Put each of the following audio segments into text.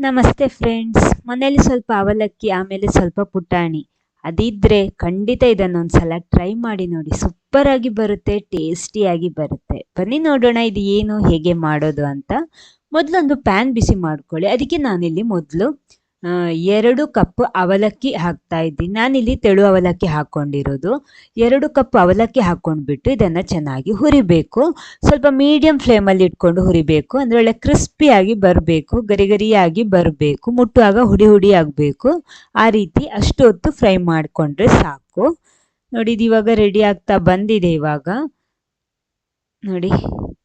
ನಮಸ್ತೆ ಫ್ರೆಂಡ್ಸ್. ಮನೇಲಿ ಸ್ವಲ್ಪ ಅವಲಕ್ಕಿ, ಆಮೇಲೆ ಸ್ವಲ್ಪ ಪುಟಾಣಿ. ಅದಿದ್ರೆ ಖಂಡಿತ ಇದನ್ನೊಂದು ಸಲ ಟ್ರೈ ಮಾಡಿ ನೋಡಿ. ಸೂಪರ್ ಆಗಿ ಬರುತ್ತೆ, ಟೇಸ್ಟಿಯಾಗಿ ಬರುತ್ತೆ. ಬನ್ನಿ ನೋಡೋಣ ಇದು ಏನು, ಹೇಗೆ ಮಾಡೋದು ಅಂತ. ಮೊದಲೊಂದು ಪ್ಯಾನ್ ಬಿಸಿ ಮಾಡ್ಕೊಳ್ಳಿ. ಅದಕ್ಕೆ ನಾನಿಲ್ಲಿ ಮೊದಲು ಎರಡು ಕಪ್ ಅವಲಕ್ಕಿ ಹಾಕ್ತಾ ಇದ್ದೀನಿ. ನಾನಿಲ್ಲಿ ತೆಳು ಅವಲಕ್ಕಿ ಹಾಕ್ಕೊಂಡಿರೋದು. ಎರಡು ಕಪ್ ಅವಲಕ್ಕಿ ಹಾಕ್ಕೊಂಡ್ಬಿಟ್ಟು ಇದನ್ನು ಚೆನ್ನಾಗಿ ಹುರಿಬೇಕು. ಸ್ವಲ್ಪ ಮೀಡಿಯಂ ಫ್ಲೇಮಲ್ಲಿ ಇಟ್ಕೊಂಡು ಹುರಿಬೇಕು. ಅಂದರೆ ಒಳ್ಳೆ ಕ್ರಿಸ್ಪಿಯಾಗಿ ಬರಬೇಕು ಗರಿ ಗರಿಯಾಗಿ ಬರಬೇಕು, ಮುಟ್ಟುವಾಗ ಹುಡಿ ಹುಡಿ ಆಗಬೇಕು. ಆ ರೀತಿ ಅಷ್ಟು ಹೊತ್ತು ಫ್ರೈ ಮಾಡಿಕೊಂಡ್ರೆ ಸಾಕು. ನೋಡಿ, ಇದು ಇವಾಗ ರೆಡಿ ಆಗ್ತಾ ಬಂದಿದೆ ಇವಾಗ. ನೋಡಿ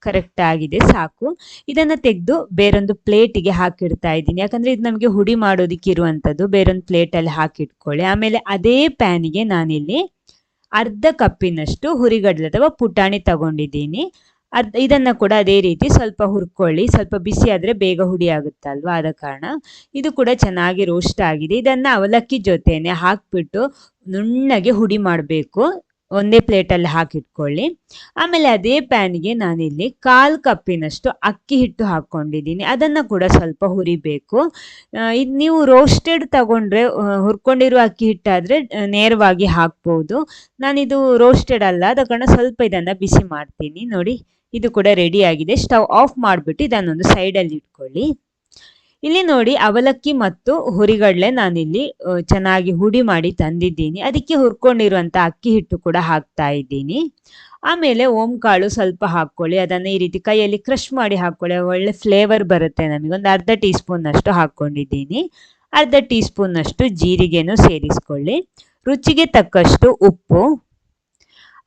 ಕರೆಕ್ಟ್ ಆಗಿದೆ, ಸಾಕು. ಇದನ್ನು ತೆಗೆದು ಬೇರೊಂದು ಪ್ಲೇಟಿಗೆ ಹಾಕಿಡ್ತಾ ಇದ್ದೀನಿ. ಯಾಕಂದರೆ ಇದು ನಮಗೆ ಹುಡಿ ಮಾಡೋದಕ್ಕೆ ಇರುವಂಥದ್ದು. ಬೇರೊಂದು ಪ್ಲೇಟಲ್ಲಿ ಹಾಕಿಟ್ಕೊಳ್ಳಿ. ಆಮೇಲೆ ಅದೇ ಪ್ಯಾನಿಗೆ ನಾನಿಲ್ಲಿ ಅರ್ಧ ಕಪ್ಪಿನಷ್ಟು ಹುರಿಗಡಲೆ ಅಥವಾ ಪುಟಾಣಿ ತಗೊಂಡಿದ್ದೀನಿ. ಅರ್ಧ ಇದನ್ನು ಕೂಡ ಅದೇ ರೀತಿ ಸ್ವಲ್ಪ ಹುರ್ಕೊಳ್ಳಿ. ಸ್ವಲ್ಪ ಬಿಸಿ ಆದರೆ ಬೇಗ ಹುಡಿ ಆಗುತ್ತಲ್ವ? ಆದ ಕಾರಣ ಇದು ಕೂಡ ಚೆನ್ನಾಗಿ ರೋಸ್ಟ್ ಆಗಿದೆ. ಇದನ್ನು ಅವಲಕ್ಕಿ ಜೊತೆನೆ ಹಾಕ್ಬಿಟ್ಟು ನುಣ್ಣಗೆ ಹುಡಿ ಮಾಡಬೇಕು. ಒಂದೇ ಪ್ಲೇಟಲ್ಲಿ ಹಾಕಿಟ್ಕೊಳ್ಳಿ. ಆಮೇಲೆ ಅದೇ ಪ್ಯಾನಿಗೆ ನಾನಿಲ್ಲಿ ಕಾಲು ಕಪ್ಪಿನಷ್ಟು ಅಕ್ಕಿ ಹಿಟ್ಟು ಹಾಕ್ಕೊಂಡಿದ್ದೀನಿ. ಅದನ್ನು ಕೂಡ ಸ್ವಲ್ಪ ಹುರಿಬೇಕು. ಇದು ನೀವು ರೋಸ್ಟೆಡ್ ತಗೊಂಡ್ರೆ ಹುರ್ಕೊಂಡಿರೋ ಅಕ್ಕಿ ಹಿಟ್ಟಾದರೆ ನೇರವಾಗಿ ಹಾಕ್ಬೋದು. ನಾನಿದು ರೋಸ್ಟೆಡ್ ಅಲ್ಲ ಅದ ಕಾರಣ ಸ್ವಲ್ಪ ಇದನ್ನು ಬಿಸಿ ಮಾಡ್ತೀನಿ. ನೋಡಿ, ಇದು ಕೂಡ ರೆಡಿ ಆಗಿದೆ. ಸ್ಟವ್ ಆಫ್ ಮಾಡಿಬಿಟ್ಟು ಇದನ್ನೊಂದು ಸೈಡಲ್ಲಿ ಇಟ್ಕೊಳ್ಳಿ. ಇಲ್ಲಿ ನೋಡಿ ಅವಲಕ್ಕಿ ಮತ್ತು ಹುರಿಗಡಲೆ ನಾನಿಲ್ಲಿ ಚೆನ್ನಾಗಿ ಹುಡಿ ಮಾಡಿ ತಂದಿದ್ದೀನಿ. ಅದಕ್ಕೆ ಹುರ್ಕೊಂಡಿರುವಂಥ ಅಕ್ಕಿ ಹಿಟ್ಟು ಕೂಡ ಹಾಕ್ತಾ ಇದ್ದೀನಿ. ಆಮೇಲೆ ಓಂಕಾಳು ಸ್ವಲ್ಪ ಹಾಕ್ಕೊಳ್ಳಿ. ಅದನ್ನು ಈ ರೀತಿ ಕೈಯಲ್ಲಿ ಕ್ರಷ್ ಮಾಡಿ ಹಾಕ್ಕೊಳ್ಳಿ. ಒಳ್ಳೆ ಫ್ಲೇವರ್ ಬರುತ್ತೆ ನಮಗೊಂದು ಅರ್ಧ ಟೀ ಸ್ಪೂನ್ನಷ್ಟು ಹಾಕ್ಕೊಂಡಿದ್ದೀನಿ. ಅರ್ಧ ಟೀ ಸ್ಪೂನ್ನಷ್ಟು ಜೀರಿಗೆನೂ ಸೇರಿಸ್ಕೊಳ್ಳಿ. ರುಚಿಗೆ ತಕ್ಕಷ್ಟು ಉಪ್ಪು.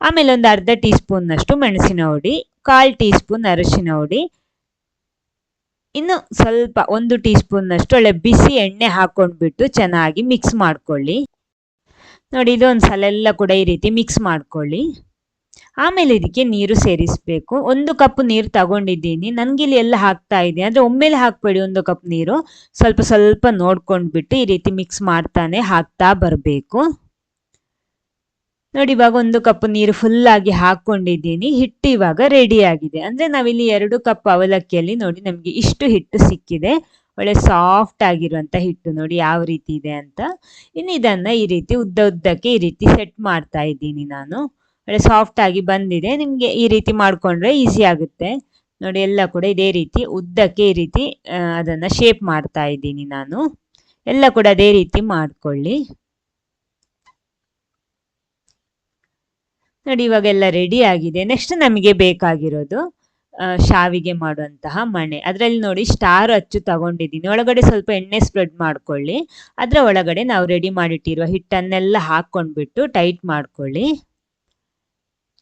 ಆಮೇಲೆ ಒಂದು ಅರ್ಧ ಟೀ ಸ್ಪೂನ್ನಷ್ಟು ಮೆಣಸಿನ ಹುಡಿ, ಕಾಲು ಟೀ ಸ್ಪೂನ್ ಅರಶಿನ ಹುಡಿ ಇನ್ನು ಸ್ವಲ್ಪ ಒಂದು ಟೀ ಸ್ಪೂನ್ನಷ್ಟು ಒಳ್ಳೆ ಬಿಸಿ ಎಣ್ಣೆ ಹಾಕೊಂಡ್ಬಿಟ್ಟು ಚೆನ್ನಾಗಿ ಮಿಕ್ಸ್ ಮಾಡ್ಕೊಳ್ಳಿ. ನೋಡಿ ಇದು ಒಂದು ಸಲ ಎಲ್ಲ ಕೂಡ ಈ ರೀತಿ ಮಿಕ್ಸ್ ಮಾಡ್ಕೊಳ್ಳಿ. ಆಮೇಲೆ ಇದಕ್ಕೆ ನೀರು ಸೇರಿಸಬೇಕು. ಒಂದು ಕಪ್ ನೀರು ತಗೊಂಡಿದ್ದೀನಿ. ನನಗೆ ಇಲ್ಲಿ ಎಲ್ಲ ಹಾಕ್ತಾ ಇದೆ ಅಂದರೆ ಒಮ್ಮೆಲೆ ಹಾಕ್ಬೇಡಿ ಒಂದು ಕಪ್ ನೀರು. ಸ್ವಲ್ಪ ಸ್ವಲ್ಪ ನೋಡ್ಕೊಂಡ್ಬಿಟ್ಟು ಈ ರೀತಿ ಮಿಕ್ಸ್ ಮಾಡ್ತಾನೆ ಹಾಕ್ತಾ ಬರಬೇಕು. ನೋಡಿ, ಇವಾಗ ಒಂದು ಕಪ್ ನೀರು ಫುಲ್ ಆಗಿ ಹಾಕೊಂಡಿದ್ದೀನಿ. ಹಿಟ್ಟು ಇವಾಗ ರೆಡಿ ಆಗಿದೆ. ಅಂದ್ರೆ ನಾವಿಲ್ಲಿ ಎರಡು ಕಪ್ ಅವಲಕ್ಕಿಯಲ್ಲಿ ನೋಡಿ ನಮಗೆ ಇಷ್ಟು ಹಿಟ್ಟು ಸಿಕ್ಕಿದೆ. ಒಳ್ಳೆ ಸಾಫ್ಟ್ ಆಗಿರುವಂತ ಹಿಟ್ಟು ನೋಡಿ ಯಾವ ರೀತಿ ಇದೆ ಅಂತ. ಇನ್ನು ಇದನ್ನ ಈ ರೀತಿ ಉದ್ದ ಉದ್ದಕ್ಕೆ ಈ ರೀತಿ ಸೆಟ್ ಮಾಡ್ತಾ ಇದ್ದೀನಿ ನಾನು. ಒಳ್ಳೆ ಸಾಫ್ಟ್ ಆಗಿ ಬಂದಿದೆ. ನಿಮಗೆ ಈ ರೀತಿ ಮಾಡ್ಕೊಂಡ್ರೆ ಈಸಿ ಆಗುತ್ತೆ. ನೋಡಿ, ಎಲ್ಲ ಕೂಡ ಇದೇ ರೀತಿ ಉದ್ದಕ್ಕೆ ಈ ರೀತಿ ಅದನ್ನ ಶೇಪ್ ಮಾಡ್ತಾ ಇದ್ದೀನಿ ನಾನು. ಎಲ್ಲ ಕೂಡ ಅದೇ ರೀತಿ ಮಾಡ್ಕೊಳ್ಳಿ. ನೋಡಿ, ಇವಾಗೆಲ್ಲ ರೆಡಿ ಆಗಿದೆ. ನೆಕ್ಸ್ಟ್ ನಮಗೆ ಬೇಕಾಗಿರೋದು ಶಾವಿಗೆ ಮಾಡುವಂತಹ ಮಣೆ. ಅದರಲ್ಲಿ ನೋಡಿ ಸ್ಟಾರ್ ಅಚ್ಚು ತಗೊಂಡಿದ್ದೀನಿ. ಒಳಗಡೆ ಸ್ವಲ್ಪ ಎಣ್ಣೆ ಸ್ಪ್ರೆಡ್ ಮಾಡ್ಕೊಳ್ಳಿ. ಅದರ ಒಳಗಡೆ ನಾವು ರೆಡಿ ಮಾಡಿಟ್ಟಿರುವ ಹಿಟ್ಟನ್ನೆಲ್ಲ ಹಾಕ್ಕೊಂಡ್ಬಿಟ್ಟು ಟೈಟ್ ಮಾಡ್ಕೊಳ್ಳಿ.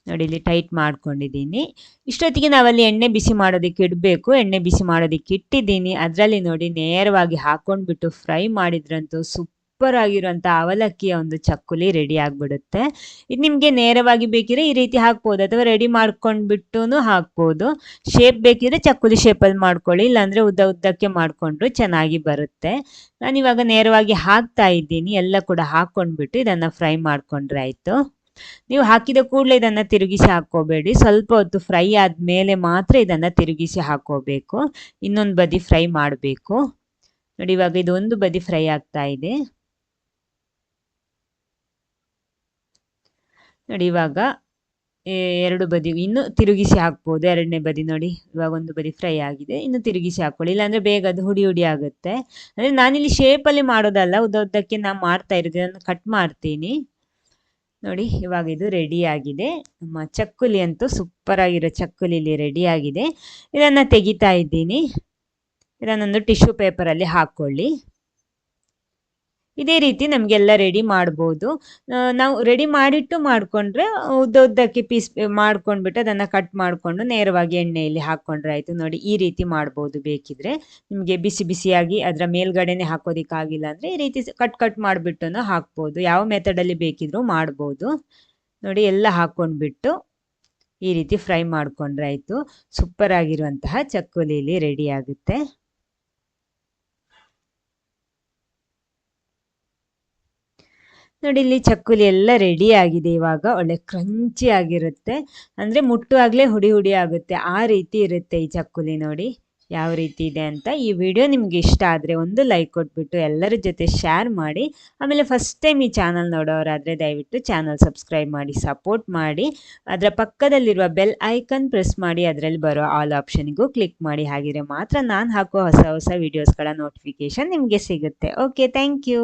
ನೋಡಿ, ಇಲ್ಲಿ ಟೈಟ್ ಮಾಡ್ಕೊಂಡಿದ್ದೀನಿ. ಇಷ್ಟೊತ್ತಿಗೆ ನಾವಲ್ಲಿ ಎಣ್ಣೆ ಬಿಸಿ ಮಾಡೋದಕ್ಕೆ ಇಡಬೇಕು. ಎಣ್ಣೆ ಬಿಸಿ ಮಾಡೋದಕ್ಕೆ ಇಟ್ಟಿದ್ದೀನಿ. ಅದರಲ್ಲಿ ನೋಡಿ, ನೇರವಾಗಿ ಹಾಕೊಂಡ್ಬಿಟ್ಟು ಫ್ರೈ ಮಾಡಿದ್ರಂತೂ ಸೂಪ್ ಸೂಪರ್ ಆಗಿರುವಂಥ ಅವಲಕ್ಕಿಯ ಒಂದು ಚಕ್ಕುಲಿ ರೆಡಿ ಆಗಿಬಿಡುತ್ತೆ. ಇದು ನಿಮಗೆ ನೇರವಾಗಿ ಬೇಕಿದ್ರೆ ಈ ರೀತಿ ಹಾಕ್ಬೋದು, ಅಥವಾ ರೆಡಿ ಮಾಡ್ಕೊಂಡ್ಬಿಟ್ಟು ಹಾಕ್ಬೋದು. ಶೇಪ್ ಬೇಕಿದ್ರೆ ಚಕ್ಕುಲಿ ಶೇಪಲ್ಲಿ ಮಾಡ್ಕೊಳ್ಳಿ, ಇಲ್ಲಾಂದರೆ ಉದ್ದ ಉದ್ದಕ್ಕೆ ಮಾಡಿಕೊಂಡ್ರು ಚೆನ್ನಾಗಿ ಬರುತ್ತೆ. ನಾನು ಇವಾಗ ನೇರವಾಗಿ ಹಾಕ್ತಾ ಇದ್ದೀನಿ, ಎಲ್ಲ ಕೂಡ ಹಾಕ್ಕೊಂಡ್ಬಿಟ್ಟು ಇದನ್ನು ಫ್ರೈ ಮಾಡಿಕೊಂಡ್ರೆ ಆಯಿತು. ನೀವು ಹಾಕಿದ ಕೂಡಲೇ ಇದನ್ನು ತಿರುಗಿಸಿ ಹಾಕೋಬೇಡಿ ಸ್ವಲ್ಪ ಹೊತ್ತು ಫ್ರೈ ಆದಮೇಲೆ ಮಾತ್ರ ಇದನ್ನು ತಿರುಗಿಸಿ ಹಾಕೋಬೇಕು ಇನ್ನೊಂದು ಬದಿ ಫ್ರೈ ಮಾಡಬೇಕು. ನೋಡಿ ಇವಾಗ ಇದೊಂದು ಬದಿ ಫ್ರೈ ಆಗ್ತಾ ಇದೆ. ನೋಡಿ ಇವಾಗ ಎರಡು ಬದಿ, ಇನ್ನು ತಿರುಗಿಸಿ ಹಾಕ್ಬೋದು. ಎರಡನೇ ಬದಿ ನೋಡಿ, ಇವಾಗ ಒಂದು ಬದಿ ಫ್ರೈ ಆಗಿದೆ. ಇನ್ನು ತಿರುಗಿಸಿ ಹಾಕ್ಕೊಳ್ಳಿ. ಇಲ್ಲಾಂದರೆ ಬೇಗ ಅದು ಹುಡಿ ಹುಡಿ ಆಗುತ್ತೆ. ಅಂದರೆ ನಾನಿಲ್ಲಿ ಶೇಪಲ್ಲಿ ಮಾಡೋದಲ್ಲ, ಉದ್ದ ಉದ್ದಕ್ಕೆ ನಾನು ಮಾಡ್ತಾ ಇರೋದು ಕಟ್ ಮಾಡ್ತೀನಿ. ನೋಡಿ, ಇವಾಗ ಇದು ರೆಡಿ ಆಗಿದೆ. ನಮ್ಮ ಚಕ್ಕುಲಿ ಅಂತೂ ಸೂಪರ್ ಆಗಿರೋ ಚಕ್ಕುಲಿ ಇಲ್ಲಿ ರೆಡಿ ಆಗಿದೆ. ಇದನ್ನು ತೆಗಿತಾ ಇದ್ದೀನಿ. ಇದನ್ನೊಂದು ಟಿಶ್ಯೂ ಪೇಪರಲ್ಲಿ ಹಾಕ್ಕೊಳ್ಳಿ. ಇದೇ ರೀತಿ ನಮಗೆಲ್ಲ ರೆಡಿ ಮಾಡ್ಬೋದು. ನಾವು ರೆಡಿ ಮಾಡಿಟ್ಟು ಮಾಡಿಕೊಂಡ್ರೆ ಉದ್ದ ಉದ್ದಕ್ಕೆ ಪೀಸ್ ಮಾಡ್ಕೊಂಡ್ಬಿಟ್ಟು ಅದನ್ನು ಕಟ್ ಮಾಡಿಕೊಂಡು ನೇರವಾಗಿ ಎಣ್ಣೆಯಲ್ಲಿ ಹಾಕ್ಕೊಂಡ್ರೆ ಆಯಿತು. ನೋಡಿ, ಈ ರೀತಿ ಮಾಡ್ಬೋದು ಬೇಕಿದ್ರೆ. ನಿಮಗೆ ಬಿಸಿ ಬಿಸಿಯಾಗಿ ಅದರ ಮೇಲ್ಗಡೆನೆ ಹಾಕೋದಿಕ್ಕಾಗಿಲ್ಲ ಅಂದರೆ ಈ ರೀತಿ ಕಟ್ ಕಟ್ ಮಾಡಿಬಿಟ್ಟು ಹಾಕ್ಬೋದು. ಯಾವ ಮೆಥಡಲ್ಲಿ ಬೇಕಿದ್ರೂ ಮಾಡ್ಬೋದು. ನೋಡಿ, ಎಲ್ಲ ಹಾಕ್ಕೊಂಡ್ಬಿಟ್ಟು ಈ ರೀತಿ ಫ್ರೈ ಮಾಡ್ಕೊಂಡ್ರೆ ಆಯಿತು. ಸೂಪರ್ ಆಗಿರುವಂತಹ ಚಕ್ಕುಲಿಲಿ ರೆಡಿ ಆಗುತ್ತೆ. ನೋಡಿ ಇಲ್ಲಿ ಚಕ್ಕುಲಿ ಎಲ್ಲ ರೆಡಿ ಆಗಿದೆ. ಇವಾಗ ಒಳ್ಳೆ ಕ್ರಂಚಿ ಆಗಿರುತ್ತೆ. ಅಂದರೆ ಮುಟ್ಟುವಾಗಲೇ ಹುಡಿ ಹುಡಿ ಆಗುತ್ತೆ. ಆ ರೀತಿ ಇರುತ್ತೆ ಈ ಚಕ್ಕುಲಿ ನೋಡಿ. ಯಾವ ರೀತಿ ಇದೆ ಅಂತ ಈ ವಿಡಿಯೋ ನಿಮ್ಗೆ ಇಷ್ಟ ಆದರೆ ಒಂದು ಲೈಕ್ ಕೊಟ್ಬಿಟ್ಟು ಎಲ್ಲರ ಜೊತೆ ಶೇರ್ ಮಾಡಿ. ಆಮೇಲೆ ಫಸ್ಟ್ ಟೈಮ್ ಈ ಚಾನಲ್ ನೋಡೋರಾದರೆ ದಯವಿಟ್ಟು ಚಾನಲ್ ಸಬ್ಸ್ಕ್ರೈಬ್ ಮಾಡಿ ಸಪೋರ್ಟ್ ಮಾಡಿ. ಅದರ ಪಕ್ಕದಲ್ಲಿರುವ ಬೆಲ್ ಐಕನ್ ಪ್ರೆಸ್ ಮಾಡಿ. ಅದರಲ್ಲಿ ಬರೋ ಆಲ್ ಆಪ್ಷನ್ಗೂ ಕ್ಲಿಕ್ ಮಾಡಿ. ಹಾಗಿದ್ರೆ ಮಾತ್ರ ನಾನು ಹಾಕೋ ಹೊಸ ಹೊಸ ವೀಡಿಯೋಸ್ಗಳ ನೋಟಿಫಿಕೇಷನ್ ನಿಮಗೆ ಸಿಗುತ್ತೆ. Okay thank you